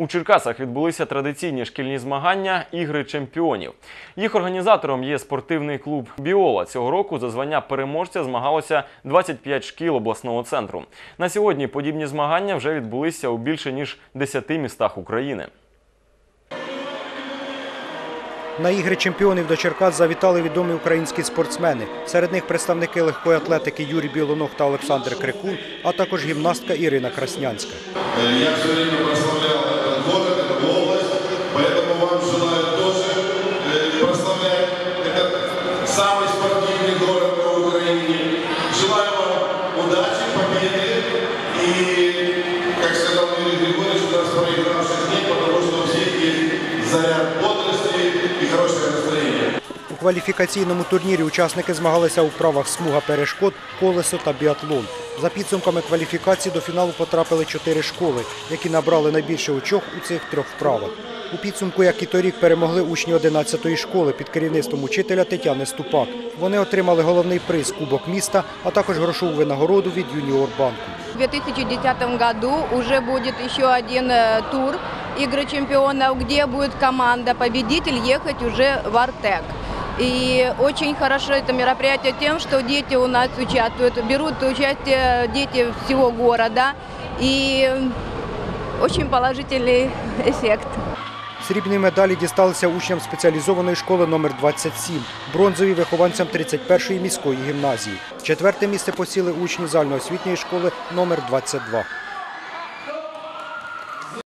У Черкасах відбулися традиційні шкільні змагання Ігри чемпіонів. Їх організатором є спортивний клуб Біола. Цього року за звання переможця змагалося 25 шкіл обласного центру. На сьогодні подібні змагання вже відбулися у більше ніж 10 містах України. На ігри чемпіонів до Черкас завітали відомі українські спортсмени. Серед них представники легкої атлетики Юрій Білоног та Олександр Крикун, а також гімнастка Ірина Краснянська. Я кваліфікаційному турнірі учасники змагалися у вправах смуга перешкод, колесо та біатлон. За підсумками кваліфікації до фіналу потрапили чотири школи, які набрали найбільше очок у цих трьох вправах. У підсумку, як і торік, перемогли учні 11-ї школи під керівництвом учителя Тетяни Ступак. Вони отримали головний приз Кубок міста, а також грошову винагороду від Юніор банку. В 2010 году уже будет еще один тур Игры чемпионов, где будет команда-победитель ехать уже в Артек. И очень хорошо это мероприятие тем, что дети у нас участвуют, берут участие дети всего города. И очень положительный эффект. Срібні медалі дісталися учням спеціалізованої школи номер 27, бронзові вихованцям 31-ї міської гімназії. Четверте місце посіли учні загальноосвітньої школи номер 22.